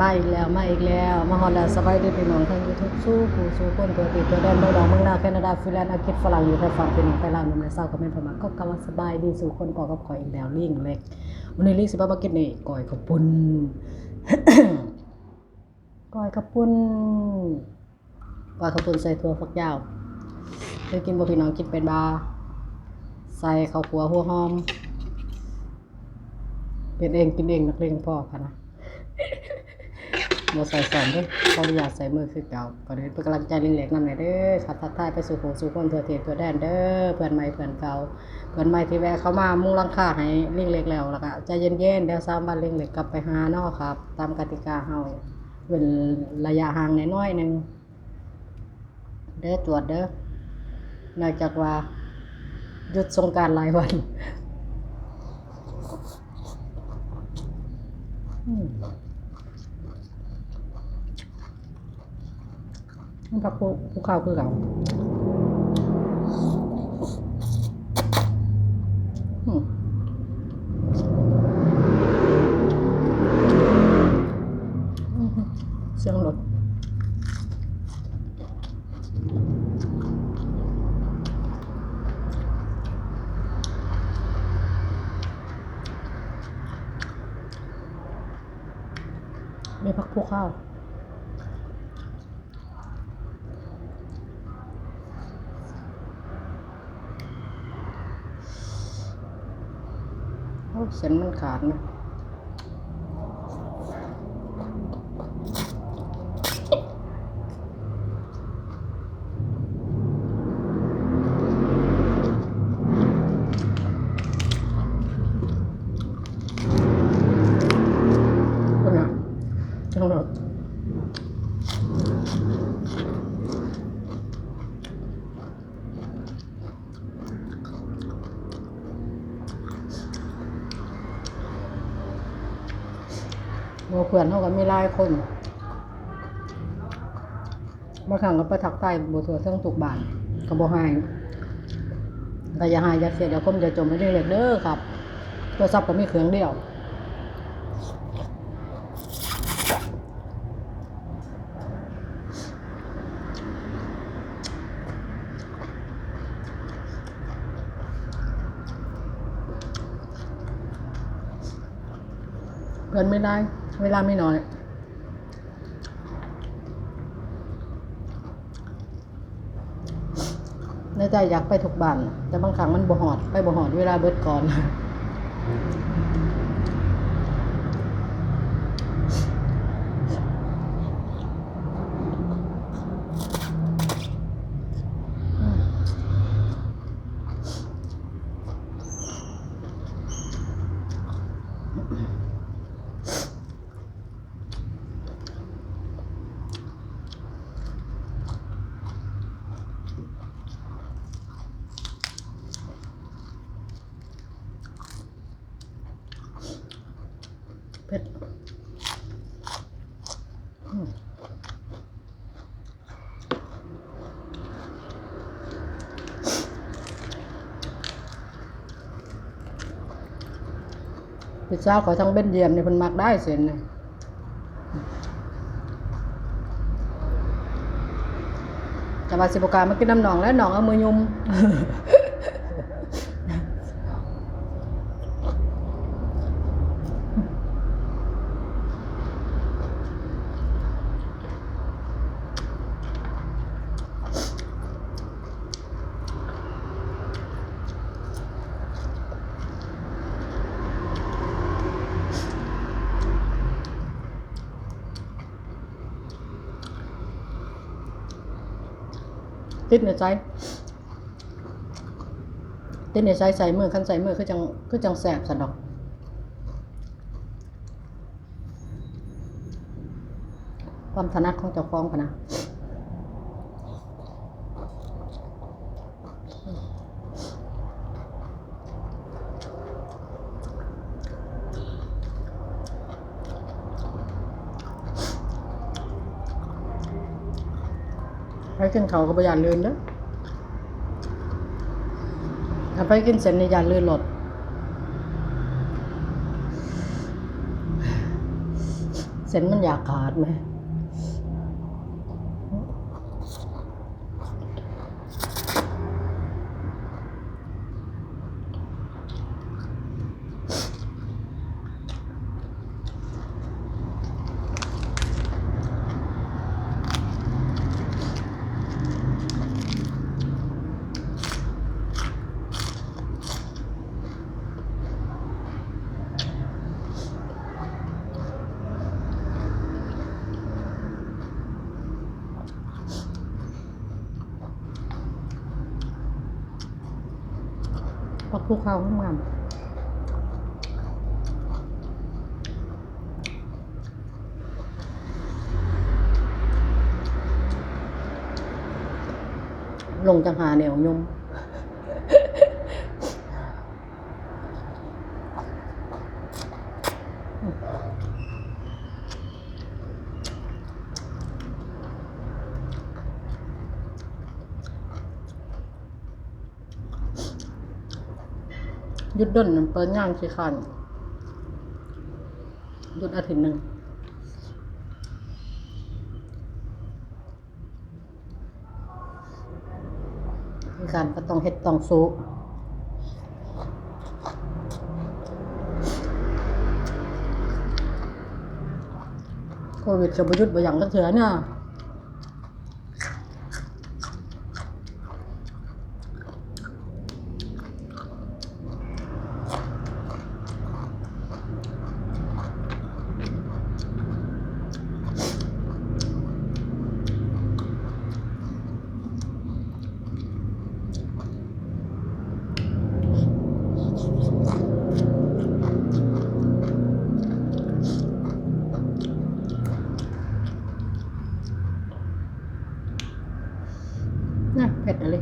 มาอีกแล้วมาอีกแล้ว มาฮอดแล้วสบายดีพี่น้องทั้ง YouTube สู้ผู้สู้คนตัวติดตัวแดนเมืองนอกเมืองนาแคนาดาฟินแลนด์อังกฤษฝรั่งอยู่ไทยฝั่งพี่น้องไทยลาวนุ่มในเศร้าก็แม่นพม่าก็กำลังสบายดีสู่คนก่อกับข่อยอีกแล้วลิงเล็กวันนี้ลิงสิบ่มากินนี่ก้อยข้าวปุ้นก้อยข้าวปุ้นก้อยข้าวปุ้นใส่ถั่วฝักยาวเคยกินบ่พี่น้องกินเป็นบาใส่ข้าวคั่วหัวหอมเป็นเองกินเองนักเลงพ่อค่ะนะ บ่ใส่สอนด้อขออนุญาตใส่มือคือเก่าก็ได้เป็นกำลังใจเล็กๆนำแหน่เด้อขัดทักทายไปสู่ผู้สู่คนทั่วเทศทั่วแดนเด้อเพื่อนใหม่เพื่อนเก่าเพื่อนใหม่ที่แวะเข้ามามุ่งรังค่าให้ลิงเล็กแล้วแล้วก็ใจเย็นๆเดี๋ยวสามวันลิงเล็กกลับไปหาเนาะครับ ตามกติกาเฮาเว้นระยะห่างน้อยๆหนึ่งเด้อตรวจเด้อนองจากว่าหยุดสงการหลายวันอืม มัน ผักภูภูเขาคือเขาเสียงรถมีผักภูเขา โอ้เส้นมันขาดนะคนน่ะจังหวะ โมเพื่อนเขาก็มีหลายคนบางครั้งก็ไปทักใต้บัวตัวเทั้งตุกบานก็บ่ให้ก็อย่าหายอย่าเสียเดี๋ยวผมจะจมไม่ได้เลยเด้อครับ ตัวซับก็มีเครื่องเดียวเกินไม่ได้ เวลาไม่น้อย ในใจอยากไปทุกบ้าน แต่บางครั้งมันบ่หอด ไปบ่หอดเวลาเบิดก่อน พี่สาขอทั้งเบ็ดเยี่ยมนี่เพิ่นมักได้เส้นนี่จะมาสิบกามากินน้ำหนองแล้วหนองเอามือยุ่ม ติดในใจติดในใจใส่มือขั้นใส่มือคือจังคือจังแสบสันดอกความถนัดของเจ้าของกันนะ ไปกินเขาก็บ่อยานลืนเด้อถ้าไปกินเสร็จนี่อยานลืนหลดเส้นมันอยากขาดไหมปัก ภูเขางามลงจังหาแนวยม ยุดดนเปิดงานสิคันหยุดอาทิตย์หนึ่งการก็ต้องเฮ็ดต้องสู้โควิดจะประยุทธ์บอย่างก็เถือเนี่ย น่ะเผ็ดอะไ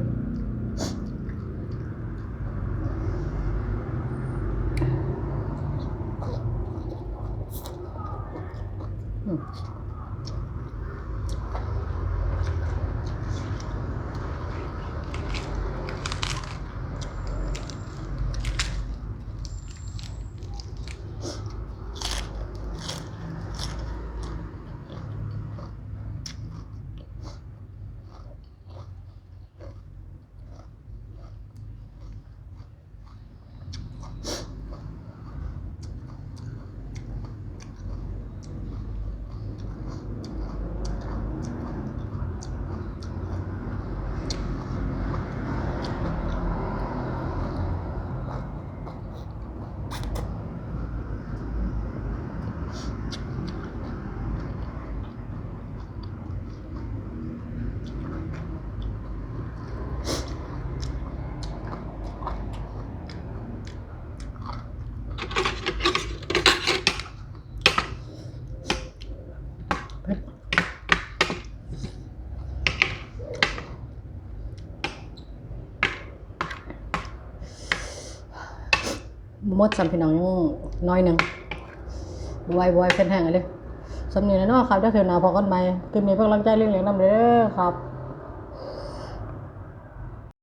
มดสำพี่น้องยังน้อยหนึ่งบไหวบวยเป็นแห้งเลยสำเนียงเนาะครับได้เถิดหนาพอกันไหมคือมีเพื่อนกำลังใจเรื่องเหลียงน้ำเด้อครับ